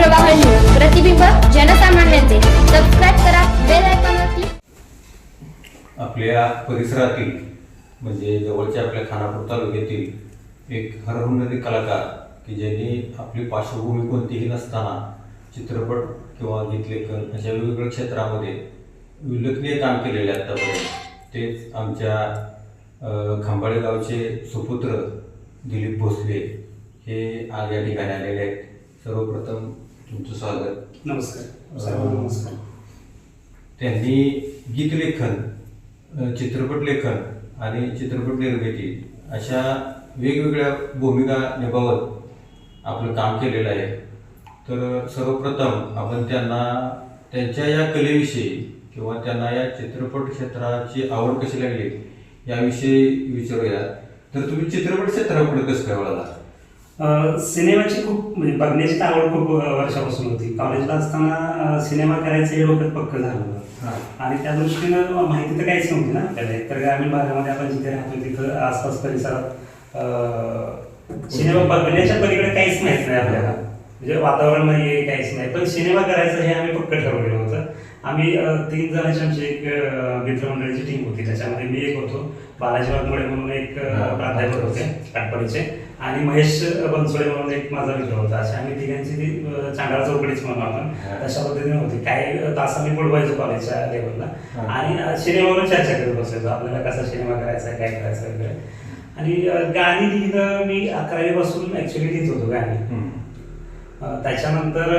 प्रवाह न्यूज प्रतिबिंब जनसामान्यांचे. सबस्क्राईब करा बेल आपल्या परिसरातील म्हणजे जवळच्या आपल्या खानापूर तालुक्यातील एक हरहुन्नरी कलाकार की ज्यांनी आपली पार्श्वभूमी कोणतीही नसताना चित्रपट किंवा गीतलेखन अशा वेगवेगळ्या क्षेत्रामध्ये उल्लेखनीय काम केलेले आत्तापर्यंत तेच आमच्या खांबाळे गावचे सुपुत्र दिलीप भोसले हे आज या ठिकाणी आलेले आहेत. सर्वप्रथम तुमचं स्वागत. नमस्कार. सर्वांना नमस्कार. त्यांनी गीतलेखन चित्रपट लेखन आणि चित्रपट निर्मिती अशा वेगवेगळ्या भूमिका निभावत आपलं काम केलेलं आहे. तर सर्वप्रथम आपण त्यांना त्यांच्या या कलेविषयी किंवा त्यांना या चित्रपट क्षेत्राची आवड कशी लागली याविषयी विचारूया. तर तुम्ही चित्रपट क्षेत्राकडे कसं काय वळाला सिनेमाची खूप म्हणजे बघण्याची तर आवड खूप वर्षापासून होती. कॉलेजला असताना सिनेमा करायचं हे डोक्यात पक्क झालं. आणि त्या दृष्टीनं माहिती तर काहीच नव्हती ना आपल्याला. तर ग्रामीण भागामध्ये आपण जिथे राहतो तिथं आसपास परिसरात सिनेमा बघण्याच्या पलीकडे काहीच माहीत नाही आपल्याला. म्हणजे वातावरण नाही काहीच नाही. पण सिनेमा करायचं हे आम्ही पक्क ठरवलेलं होतं. आम्ही तीन जणांची आमची एक मित्रमंडळीची टीम होती. त्याच्यामध्ये मी एक होतो. बालाजी वाघमोडे म्हणून एक. प्राध्यापक होते काटपडीचे. आणि महेश बनसोडे म्हणून एक माझा मित्र होता. असे आम्ही तिघांची ती चांडाळ चौकडीच म्हणून आपण. तशा पद्धतीने होती. काही तास आम्ही बुडवायचो कॉलेजच्या लेवलला. आणि सिनेमावर चर्चा करत बसायचो. आपल्याला कसा सिनेमा करायचा आहे, काय करायचं वगैरे. आणि गाणी लिहिणं मी अकरावी पासून ऍक्च्युली लिहित होतो गाणी. त्याच्यानंतर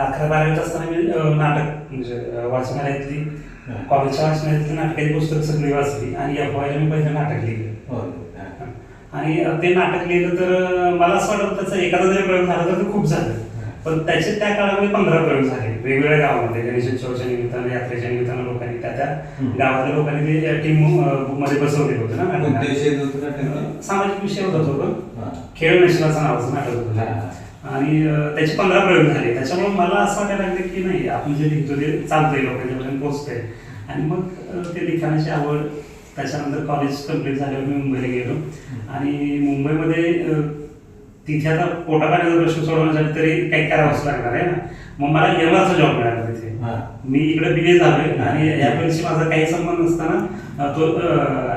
अकरा बारावीत असताना मी नाटक म्हणजे वाचनालयातली. कॉलेजच्या वाचनालयातली नाटकाची पुस्तक सगळी वाचली. आणि वायला मी पहिलं नाटक लिहिलं. आणि ते नाटक लिहिलं तर मला असं वाटतं त्याचा एखादा जरी प्रयोग झाला तर ते खूप झालं. पण त्याचे त्या काळामध्ये पंधरा प्रयोग झाले. वेगवेगळ्या गावामध्ये गणेशोत्सवाच्या निमित्तानं यात्रेच्या निमित्तानं लोकांनी त्या त्या. गावातल्या लोकांनी ते टीममध्ये बसवलेलं होतं ना सामाजिक विषय होता तो. खेळ नशिलाचं नावाचं नाटक होतं. आणि त्याचे पंधरा प्रयोग झाले. त्याच्यामुळे मला असं वाटायला लागलं की नाही आपण जे लिहितो ते चालतंय लोकांच्यापर्यंत पोहोचतंय. आणि मग ते लिखाणाची आवड त्याच्यानंतर कॉलेज कंप्लीट झाल्यावर मी मुंबईला गेलो. आणि मुंबईमध्ये तिथे आता पोटापाण्याचा प्रश्न सोडवण्यासाठी तरी काही करावंच लागणार आहे ना. मग मला एमआरचा जॉब मिळाला तिथे. मी इकडे बी ए झालोय आणि या फील्डशी माझा काही संबंध नसताना तो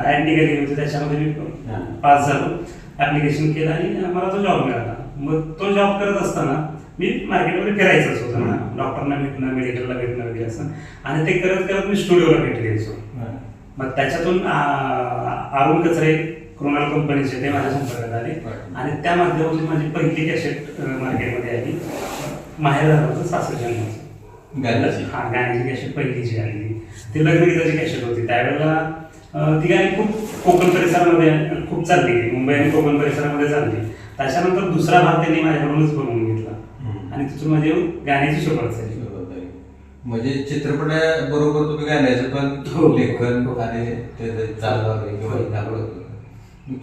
ऍड निघाली होती. त्याच्यामध्ये मी. पास झालो. ऍप्लिकेशन केलं आणि मला तो जॉब मिळाला. मग तो जॉब करत असताना मी मार्केटमध्ये फिरायचंच होतं ना. डॉक्टरना भेटणं मेडिकलला भेटणं वगैरे असं. आणि ते करत करत मी स्टुडिओला भेट द्यायचो हा. मग त्याच्यातून अरुण कचरे कृणाल कंपनीचे ते माझ्या संपर्कात आले. आणि त्या माध्यमातून माझी पहिली कॅसेट मार्केटमध्ये आली. माहेर झालं होतं सासर जन्माचं गाण्याची? हा गाण्याची कॅसेट पहिलीची आली ती लग्नगीताची कॅसेट होती. त्यावेळेला ती गाणी खूप कोकण परिसरामध्ये खूप चालली. मुंबई आणि कोकण परिसरामध्ये चालली. त्याच्यानंतर दुसरा भाग त्यांनी माझ्याकडूनच बनवून घेतला. आणि तिथून माझी गाण्याची सुरुवात झाली. म्हणजे चित्रपटाबरोबर तुम्ही गाण्याचं पण. लेखन आणि चालू किंवा हो.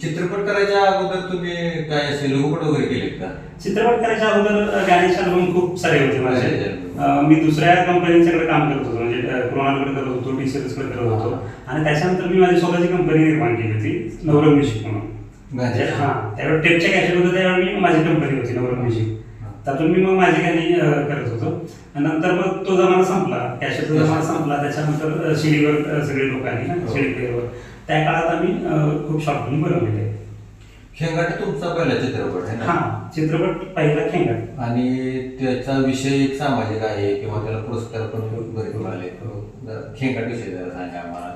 चित्रपट करायच्या अगोदर तुम्ही काय असे लघुपट वगैरे केलेत का? चित्रपट करायच्या अगोदर गाण्याचे अल्बम खूप सारे होते माझे. मी दुसऱ्या कंपनीच्याकडे काम करत होतो म्हणजे अ, कृणालकडे करत होतो टी सिरीजकडे करत होतो. आणि त्याच्यानंतर मी माझी स्वतःची कंपनी निर्माण केली होती नवरंग म्युझिक म्हणून? हा त्यावेळी टेपच्या कॅसेट होतं त्यावेळी मी माझी कंपनी होती नवरंग म्युझिक त्यातून मी मग माझी गाणी करत होतो. नंतर मग तो जमाना संपला. कॅसेटचा जमाना संपला. त्याच्यानंतर शिडीवर सगळे लोक आली ना हो. शिडी प्लेअरवर त्या काळात आम्ही खूप फिल्म बनवलेले. खेंगाट तुमचा पहिला चित्रपट आहे हा ना चित्रपट पहिला खेंगाट. आणि त्याचा विषय एक सामाजिक आहे किंवा त्याला पुरस्कार पण बरेच मिळाले तो जरा खेंगाट विषय जरा सांगा आम्हाला.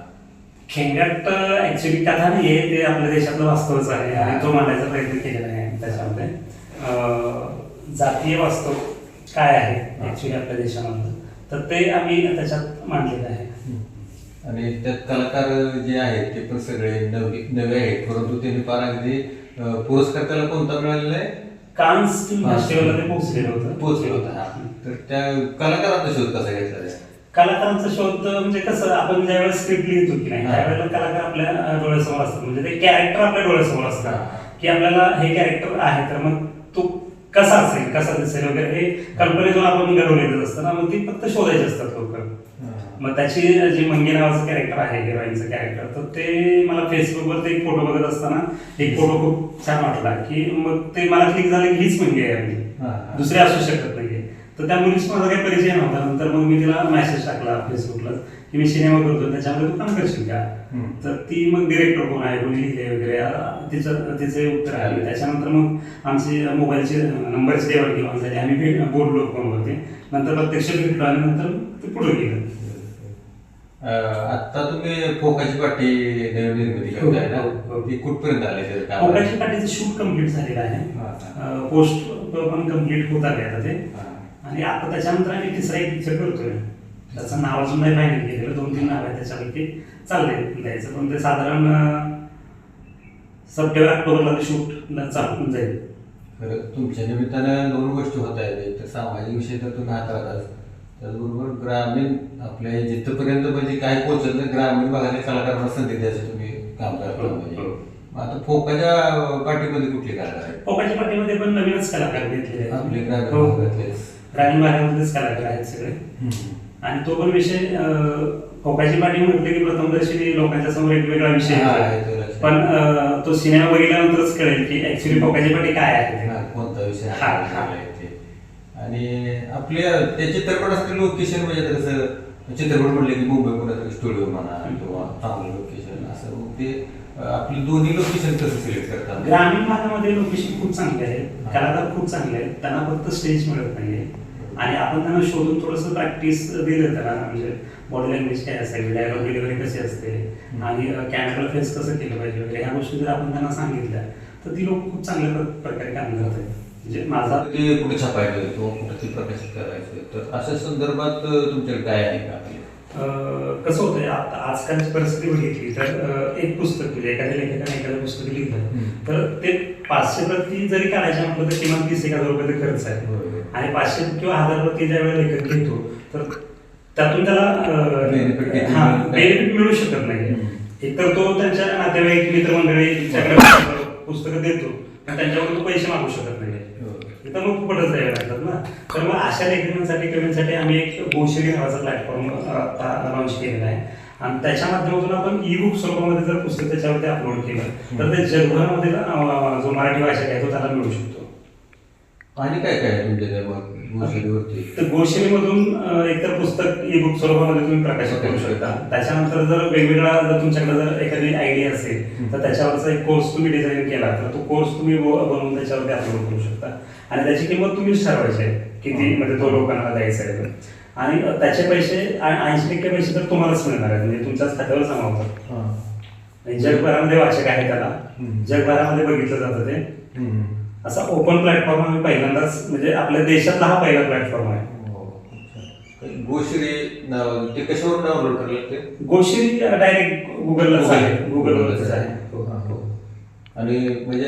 खेंगाट ऍक्च्युली कथा नाही आहे ते आपल्या देशातलं वास्तवच आहे. आणि तो मांडायचा प्रयत्न केलेला आहे त्याच्यामध्ये. जातीय वास्तव काय आहे ऍक्च्युली आपल्या देशामधलं तर ते आम्ही त्याच्यात मांडलेलं आहे आणि त्यात कलाकार जे आहेत ते पण सगळे नवे नवे आहेत परंतु त्यांनी फार अगदी पुरस्कार त्याला कोणता मिळालेला आहे कान्स फिल्म. फेस्टिवलला ते पोहोचलेलं होतं पोचले होता. तर त्या कलाकाराचा शोध कसा त्या? कलाकारांचा शोध म्हणजे कसं आपण ज्यावेळेस स्क्रिप्ट लिहितो की नाही. त्यावेळेला कलाकार आपल्या डोळ्यासमोर असतात म्हणजे ते कॅरेक्टर आपल्या डोळ्यासमोर. असतात की आपल्याला हे कॅरेक्टर आहे तर मग कसा असेल कसा दिसेल वगैरे हे कल्पनेतून आपण घडवलेलं असतं ना मग ती फक्त शोधायचे असतात लोक. मग त्याची जी मंगे नावाचं कॅरेक्टर आहे हिरोईनचं कॅरेक्टर तर ते मला फेसबुकवरती एक फोटो बघत असताना एक फोटो खूप छान वाटला की मग ते मला क्लिक झालं की हीच मंगे आहे. दुसरे असू शकत नाहीये. तर त्या मुलीशी माझा काही परिचय नव्हता. नंतर मग मी तिला मेसेज टाकला फेसबुकला की मी सिनेमा करतो त्याच्यामध्ये तू काम करशील का. तर ती मग डिरेक्टर कोण आहे कोणी लिहिले वगैरे तिचं तिचे उत्तर आले. त्याच्यानंतर मग आमची मोबाईलचे नंबरची देवाणघेवाण झाली आम्ही भेट बोललो फोनवरती. नंतर प्रत्यक्ष भेटलो आणि नंतर ते पुढे गेलं. आता तुम्ही फोकाची पाटी नवीन निर्मिती करताय ना? हो, हो. ती कुठपर्यंत आली मोबाईलच्या पाठीचं शूट कंप्लीट झालेलं हा, आहे पोस्ट पण कंप्लीट होत आले आता ते. हा. आणि आता त्याच्यानंतर आम्ही तिसरा एक पिक्चर करतोय. त्याचं नाव अजून नाही फायनल केलेलं दोन तीन नाव आहेत त्याच्यापैकी. चाललंय द्यायचं पण ते साधारण सप्टेंबर ऑक्टोबरला ते शूट चालू होऊन जाईल. खरं तुमच्या निमित्तानं दोन गोष्टी होत आहेत. एक तर सामाजिक विषय तर तुम्ही हाताळताच त्याचबरोबर ग्रामीण आपल्या जिथपर्यंत म्हणजे काय पोहोचत नाही ग्रामीण भागातील कलाकारांना संधी द्यायचं तुम्ही काम करता म्हणजे. आता फोकाच्या पार्टीमध्ये कुठले कलाकार आहेत? पोकाच्या पाठीमध्ये पण नवीनच कलाकार आहेत. आपले ग्रामीण हो. ग्रामीण भागामध्येच कलाकार आहेत सगळे. आणि तो पण विषय अं, फोकाची पाठी म्हटलं की प्रथमदर्शनी लोकांच्या समोर एक वेगळा विषय. पण तो सिनेमा बघितल्यानंतरच कळेल की ऍक्च्युली फोकाची पाठी काय आहे. कोणता विषय आणि आपल्या त्या चित्रपटासाठी लोकेशन म्हणजे कसं चित्रपट म्हणले की मुंबई पुण्यात स्टुडिओ म्हणा किंवा चांगलं लोकेशन असं ते आपली दोन्ही लोकेशन कसं सिलेक्ट करतात? ग्रामीण भागामध्ये लोकेशन खूप चांगले आहेत. हा. कलाकार खूप चांगले आहेत. त्यांना फक्त स्टेज मिळत नाहीये. आणि आपण त्यांना शोधून थोडंसं प्रॅक्टिस दिलं त्याला म्हणजे बॉडी लँग्वेज काय असावी डायलॉग डिलिव्हरी कशी असते. आणि कॅमेरा फेस कसं केलं पाहिजे वगैरे ह्या गोष्टी जर आपण त्यांना सांगितल्या तर ती लोक खूप चांगल्या प्र- प्रकारे काम करत आहेत म्हणजे माझा ते कुठे छापायचं किंवा कुठे ते प्रकाशित करायचं तर अशा संदर्भात तुमच्याकडे काय आहे का? कसं होतंय आजकालची परिस्थिती बघितली तर एक पुस्तक लिहिलं एखाद्या लेखकाने एखादं पुस्तक लिहिलं. तर ते पाचशे प्रती जरी काढायचं म्हटलं तर किमान तीस एक हजार रुपये खर्च आहे. आणि पाचशे किंवा हजार प्रती ज्या वेळेला लेखक घेतो तर त्यातून त्याला हा? बेनिफिट मिळू शकत नाही. एकतर तो त्यांच्या नातेवाईक मित्रमंडळीच्याकडे पुस्तकं देतो पण त्यांच्याकडून तो पैसे मागू शकत नाही तिथं मग फुकटच द्यावे लागतात ना. तर मग अशा लेखनांसाठी कवींसाठी आम्ही एक गोशरी नावाचा प्लॅटफॉर्म लॉन्च केलेला आहे. आणि त्याच्या माध्यमातून आपण ई बुक स्वरूपामध्ये जर पुस्तक त्याच्यावरती अपलोड केलं तर ते जगभरामध्ये जो मराठी भाषा आहे तो त्याला मिळू शकतो. आणि काय काय आहे तुमच्या तर गोशिरीमधून अं, एकतर पुस्तक ई बुक स्वरूपामध्ये तुम्ही प्रकाशित करू शकता. त्याच्यानंतर जर वेगवेगळा जर तुमच्याकडे जर एखादी आयडिया असेल तर त्याच्यावरचा एक कोर्स तुम्ही डिझाईन केला तर तो कोर्स तुम्ही बनवून त्याच्यावरती अपलोड करू शकता. आणि त्याची किंमत तुम्हीच ठरवायची आहे किती म्हणजे तो लोकांना द्यायचा आहे. आणि त्याचे पैसे ऐंशी टक्के पैसे तर तुम्हालाच मिळणार आहेत म्हणजे तुमच्याच खात्यावर जमा होतात. जगभरामध्ये वाचक आहे त्याला. जगभरामध्ये बघितलं जातं ते. असा ओपन प्लॅटफॉर्म आम्ही पहिल्यांदाच म्हणजे आपल्या देशातला हा पहिला प्लॅटफॉर्म आहे हो, अच्छा. गोश्री ते कशावर डाउनलोड करायला लागते गोशिरी डायरेक्ट गुगललाच आहे गुगलवरच आहे हो. हा, हो. आणि म्हणजे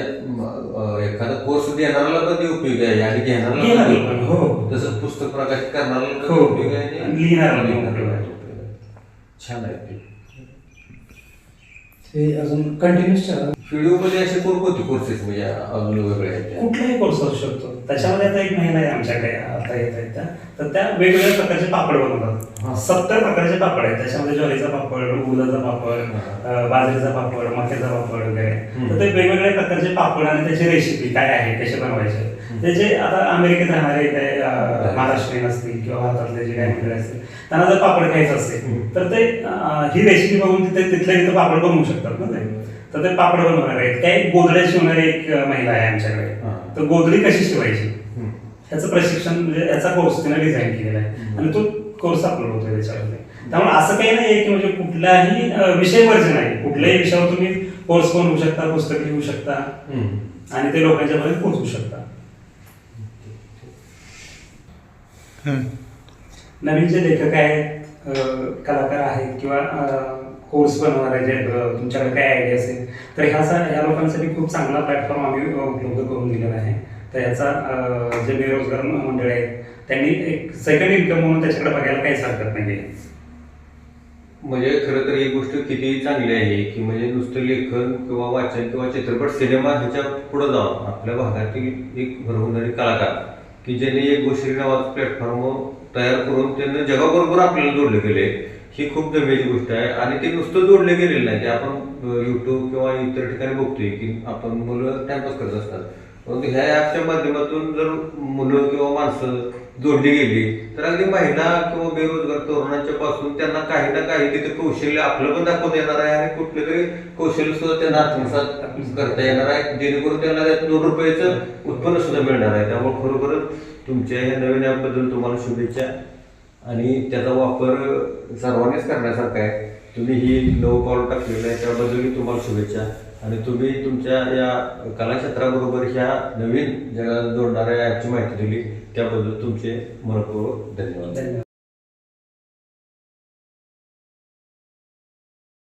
एखादा कोर्स देणाऱ्याला पण ते उपयोग आहे आणि घेणाऱ्याला हो. उपयोग. तसं पुस्तक प्रकाशित करणाऱ्याला. उपयोग आहे आणि लिहिणाऱ्याला. छान आहे ते ते अजून कंटिन्यूस व्हिडिओमध्ये असे कोणकोणते कोर्सेस म्हणजे अजून वेगळे आहेत? कुठलाही कोर्स असू शकतो. त्याच्यामध्ये आता एक महिला आहे आमच्याकडे आता येत आहेत त्या. तर त्या वेगवेगळ्या प्रकारचे पापड. बनवतात. सत्तर प्रकारचे पापड आहेत. त्याच्यामध्ये ज्वारीचा पापड उडदाचा पापड बाजरीचा पापड मक्याचा पापड वगैरे. तर ते वेगवेगळ्या प्रकारचे पापड आणि त्याची रेसिपी काय आहे कसे बनवायचे त्याचे आता अमेरिकेत राहणारे काय महाराष्ट्रीयन असतील किंवा भारतातले जे काही मंडळी असतील त्यांना जर पापड खायचं असेल. तर ते ही रेसिपी बघून तिथे तिथल्या तिथं पापड बनवू शकतात ना ते. तर ते पापड बनवणार आहेत. काही गोधड्या शिवणारी एक महिला आहे आमच्याकडे. तर गोधडी कशी शिवायची. ह्याचं प्रशिक्षण म्हणजे याचा कोर्स तिने डिझाईन केलेला आहे. आणि तो कोर्स अपलोड होतोय त्याच्यामध्ये त्यामुळे असं काही नाही की म्हणजे कुठलाही विषय वर्ज नाही. कुठल्याही विषयावर तुम्ही कोर्स बनवू शकता पुस्तक लिहू शकता. आणि ते लोकांच्या पर्यंत पोहोचू शकता. नवीन जे लेखक आहेत कलाकार आहेत किंवा कोर्स बनवणार जे तुमच्याकडे काय आयडिया असेल. तर ह्या सा- ह्या लोकांसाठी खूप चांगला प्लॅटफॉर्म आम्ही उपलब्ध करून दिलेला आहे. तर ह्याचा जे बेरोजगार मंडळ आहेत त्यांनी एक सेकंड इन्कम म्हणून त्याच्याकडे बघायला काहीच हरकत नाही म्हणजे खरं तर ही गोष्ट किती चांगली आहे की म्हणजे नुसतं लेखन किंवा वाचन किंवा चित्रपट सिनेमा ह्याच्या पुढे जाऊन आपल्या भागातील एक भरवणारे कलाकार की ज्यांनी एक गोष्टी नावाचं प्लॅटफॉर्म तयार करून त्यांना जगाबरोबर आपल्याला जोडले गेले ही खूप जमेची गोष्ट आहे. आणि ते नुसतं जोडले गेलेलं नाही. ते आपण युट्यूब किंवा इतर ठिकाणी बघतोय की आपण मुलं टाइमपास करत असतात. परंतु ह्या ॲपच्या माध्यमातून जर मुलं किंवा माणसं जोडली गेली तर अगदी महिला किंवा बेरोजगार तरुणांच्या पासून त्यांना काही ना काही तिथे कौशल्य आपलं पण दाखवता येणार आहे आणि कुठलं तरी कौशल्य सुद्धा त्यांना आत्मसात करता येणार आहे. जेणेकरून त्यांना त्यात दोन रुपयाचं उत्पन्न सुद्धा मिळणार आहे. त्यामुळे खरोखरच तुमच्या ह्या नवीन ॲपबद्दल तुम्हाला शुभेच्छा. आणि त्याचा वापर सर्वांनीच करण्यासारखा आहे. तुम्ही ही नऊ पाऊल टाकलेलं आहे त्याबद्दलही तुम्हाला शुभेच्छा. आणि तुम्ही तुमच्या या कलाक्षेत्राबरोबर ह्या नवीन जगाला जोडणाऱ्या ॲपची माहिती दिली त्याबद्दल तुमचे मनपूर्वक धन्यवाद. धन्यवाद.